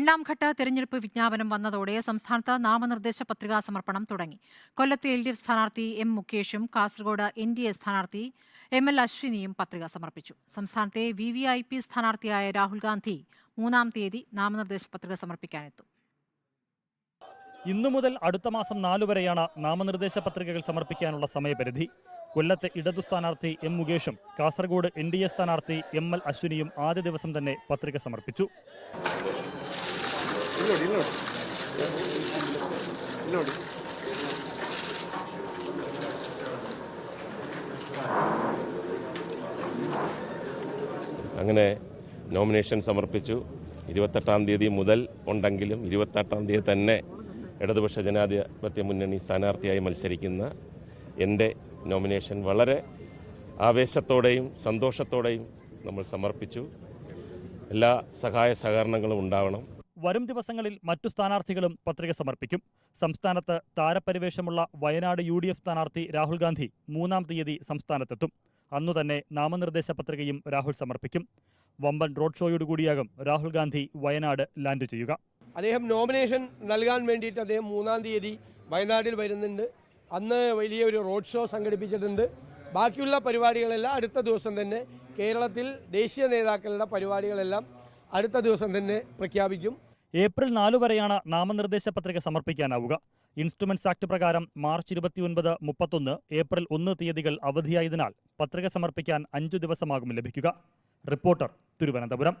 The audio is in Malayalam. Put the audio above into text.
രണ്ടാം ഘട്ട തെരഞ്ഞെടുപ്പ് വിജ്ഞാപനം വന്നതോടെ സംസ്ഥാനത്ത് നാമനിർദ്ദേശ പത്രികാ സമർപ്പണം തുടങ്ങി. കൊല്ലത്ത് എൽ ഡി എഫ് സ്ഥാനാർത്ഥി എം മുകേഷും കാസർഗോഡ് എൻ ഡി എ സ്ഥാനാർത്ഥി എം എൽ അശ്വിനിയും പത്രിക സമർപ്പിച്ചു. സംസ്ഥാനത്തെ വി വി ഐ പി സ്ഥാനാർത്ഥിയായ രാഹുൽ ഗാന്ധി മൂന്നാം തീയതി നാമനിർദ്ദേശ പത്രിക സമർപ്പിക്കാനെത്തും. ഇന്നു മുതൽ അടുത്ത മാസം നാലു വരെയാണ് നാമനിർദ്ദേശ പത്രികകൾ സമർപ്പിക്കാനുള്ള സമയപരിധി. കൊല്ലത്തെ ഇടതു സ്ഥാനാർത്ഥി എം മുകേഷും കാസർഗോഡ് എൻ ഡി എ സ്ഥാനാർത്ഥി എം എൽ അശ്വിനിയും ആദ്യ ദിവസം തന്നെ പത്രിക സമർപ്പിച്ചു. ഇല്ലോടി ഇല്ലോടി ഇല്ലോടി അങ്ങനെ നോമിനേഷൻ സമർപ്പിച്ചു. ഇരുപത്തെട്ടാം തീയതി മുതൽ ഉണ്ടെങ്കിലും ഇരുപത്തെട്ടാം തീയതി തന്നെ ഇടതുപക്ഷ ജനാധിപത്യ മുന്നണി സ്ഥാനാർത്ഥിയായി മത്സരിക്കുന്ന എന്റെ നോമിനേഷൻ വളരെ ആവേശത്തോടെയും സന്തോഷത്തോടെയും നമ്മൾ സമർപ്പിച്ചു. എല്ലാ സഹായ സഹകരണങ്ങളും ഉണ്ടാവണം. വരും ദിവസങ്ങളിൽ മറ്റു സ്ഥാനാർത്ഥികളും പത്രിക സമർപ്പിക്കും. സംസ്ഥാനത്ത് താരപരിവേഷമുള്ള വയനാട് യു ഡി എഫ് സ്ഥാനാർത്ഥി രാഹുൽ ഗാന്ധി മൂന്നാം തീയതി സംസ്ഥാനത്തെത്തും. അന്നു തന്നെ നാമനിർദ്ദേശ പത്രികയും രാഹുൽ സമർപ്പിക്കും. വമ്പൻ റോഡ് ഷോയോടുകൂടിയാകും രാഹുൽ ഗാന്ധി വയനാട് ലാൻഡ് ചെയ്യുക. അദ്ദേഹം നോമിനേഷൻ നൽകാൻ വേണ്ടിയിട്ട് അദ്ദേഹം മൂന്നാം തീയതി വയനാട്ടിൽ വരുന്നുണ്ട്. അന്ന് വലിയ ഒരു റോഡ് ഷോ സംഘടിപ്പിച്ചിട്ടുണ്ട്. ബാക്കിയുള്ള പരിപാടികളെല്ലാം അടുത്ത ദിവസം തന്നെ കേരളത്തിൽ ദേശീയ നേതാക്കളുടെ പരിപാടികളെല്ലാം അടുത്ത ദിവസം തന്നെ പ്രഖ്യാപിക്കും. ഏപ്രിൽ നാലു വരെയാണ് നാമനിർദ്ദേശ പത്രിക സമർപ്പിക്കാനാവുക. ഇൻസ്ട്രുമെന്റ്സ് ആക്ട് പ്രകാരം മാർച്ച് ഇരുപത്തിയൊൻപത് മുപ്പത്തൊന്ന് ഏപ്രിൽ ഒന്ന് തീയതികൾ അവധിയായതിനാൽ പത്രിക സമർപ്പിക്കാൻ അഞ്ചു ദിവസമാകും ലഭിക്കുക. റിപ്പോർട്ടർ തിരുവനന്തപുരം